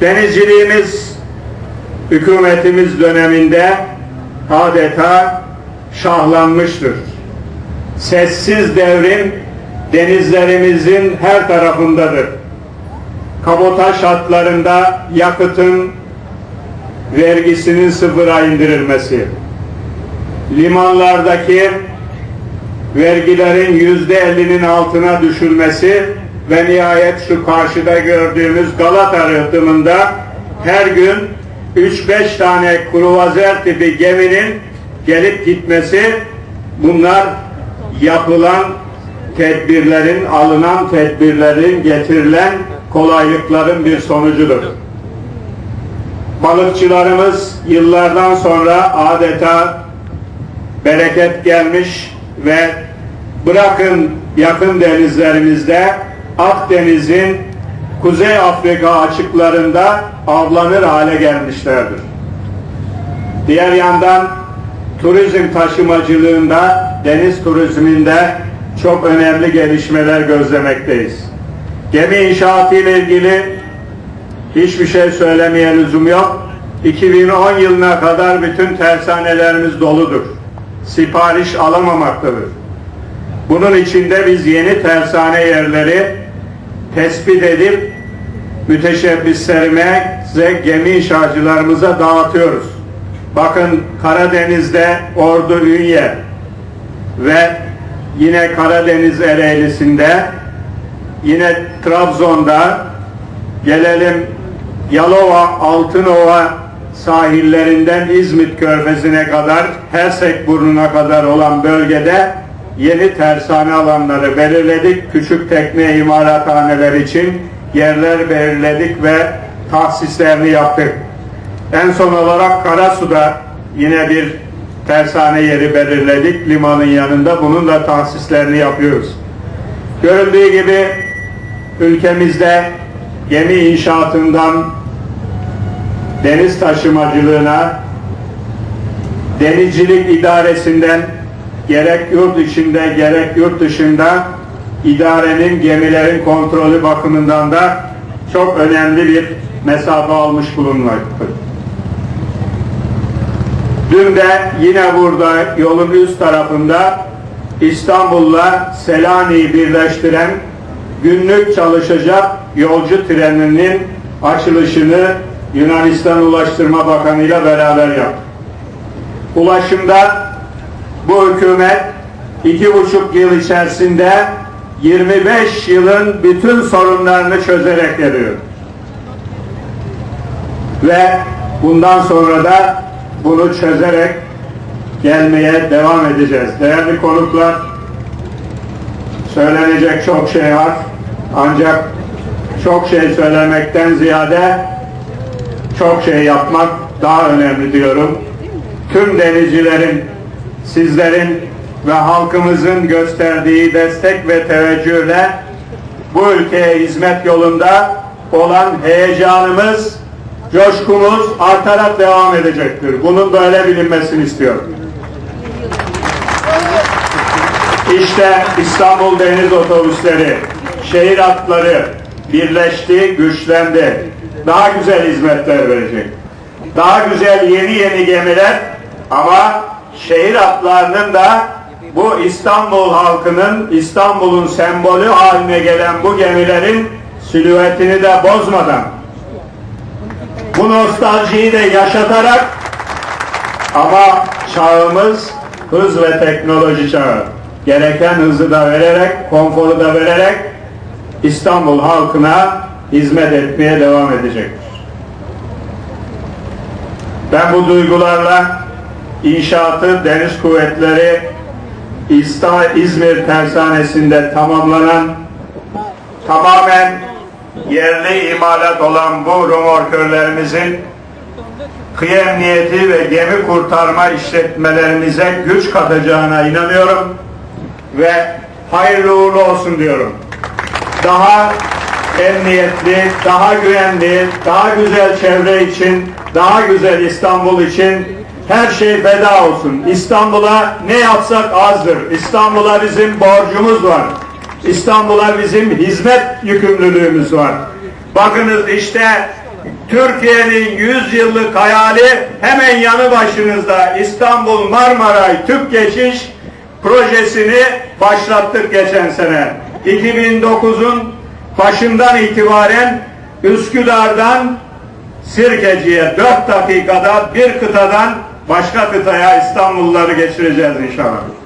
Denizciliğimiz hükümetimiz döneminde adeta şahlanmıştır. Sessiz devrim denizlerimizin her tarafındadır. Kabotaj hatlarında yakıtın vergisinin sıfıra indirilmesi, limanlardaki vergilerin yüzde ellinin altına düşülmesi ve nihayet şu karşıda gördüğümüz Galata rıhtımında her gün 3-5 tane kruvazer tipi geminin gelip gitmesi bunlar yapılan tedbirlerin, alınan tedbirlerin getirilen kolaylıkların bir sonucudur. Balıkçılarımız yıllardan sonra adeta bereket gelmiş ve bırakın yakın denizlerimizde Akdeniz'in Kuzey Afrika açıklarında avlanır hale gelmişlerdir. Diğer yandan turizm taşımacılığında, deniz turizminde çok önemli gelişmeler gözlemekteyiz. Gemi inşaatı ile ilgili hiçbir şey söylemeye lüzum yok. 2010 yılına kadar bütün tersanelerimiz doludur. Sipariş alamamaktadır. Bunun içinde biz yeni tersane yerleri tespit edip müteşebbislerimize, gemi inşacılarımıza dağıtıyoruz. Bakın Karadeniz'de Ordu Ünye ve yine Karadeniz Ereğlisi'nde yine Trabzon'da gelelim Yalova, Altınova sahillerinden İzmit Körfezi'ne kadar Hersek burnuna kadar olan bölgede yeni tersane alanları belirledik. Küçük tekne imalathaneler için yerler belirledik ve tahsislerini yaptık. En son olarak Karasu'da yine bir tersane yeri belirledik. Limanın yanında bunun da tahsislerini yapıyoruz. Görüldüğü gibi ülkemizde gemi inşaatından deniz taşımacılığına, denizcilik idaresinden gerek yurt içinde gerek yurt dışında idarenin gemilerin kontrolü bakımından da çok önemli bir mesafe almış bulunmaktadır. Dün de yine burada yolun üst tarafında İstanbul'la Selanik'i birleştiren günlük çalışacak yolcu treninin açılışını Yunanistan Ulaştırma Bakanı ile beraber yaptık. Ulaşımda bu hükümet iki buçuk yıl içerisinde 25 yılın bütün sorunlarını çözerek geliyor. Ve bundan sonra da bunu çözerek gelmeye devam edeceğiz. Değerli konuklar, söylenecek çok şey var. Ancak çok şey söylemekten ziyade çok şey yapmak daha önemli diyorum. Tüm denizcilerin, sizlerin ve halkımızın gösterdiği destek ve teveccühle bu ülkeye hizmet yolunda olan heyecanımız, coşkumuz artarak devam edecektir. Bunun böyle bilinmesini istiyorum. İşte İstanbul Deniz Otobüsleri, şehir hatları birleşti, güçlendi. Daha güzel hizmetler verecek. Daha güzel yeni yeni gemiler ama şehir hatlarının da bu İstanbul halkının, İstanbul'un sembolü haline gelen bu gemilerin silüetini de bozmadan bu nostaljiyi de yaşatarak ama çağımız hız ve teknoloji çağı. Gereken hızı da vererek, konforu da vererek İstanbul halkına hizmet etmeye devam edecektir. Ben bu duygularla inşaatı Deniz Kuvvetleri İsta- İzmir Tersanesi'nde tamamlanan tamamen yerli imalat olan bu romorkörlerimizin kıyı emniyeti ve gemi kurtarma işletmelerimize güç katacağına inanıyorum ve hayırlı uğurlu olsun diyorum. Daha emniyetli, daha güvenli, daha güzel çevre için, daha güzel İstanbul için her şey feda olsun. İstanbul'a ne yapsak azdır. İstanbul'a bizim borcumuz var. İstanbul'a bizim hizmet yükümlülüğümüz var. Bakınız işte Türkiye'nin 100 yıllık hayali hemen yanı başınızda İstanbul Marmaray Tüp Geçiş projesini başlattık geçen sene. 2009'un başından itibaren Üsküdar'dan Sirkeci'ye 4 dakikada bir kıtadan başka kıtaya İstanbulluları geçireceğiz inşallah.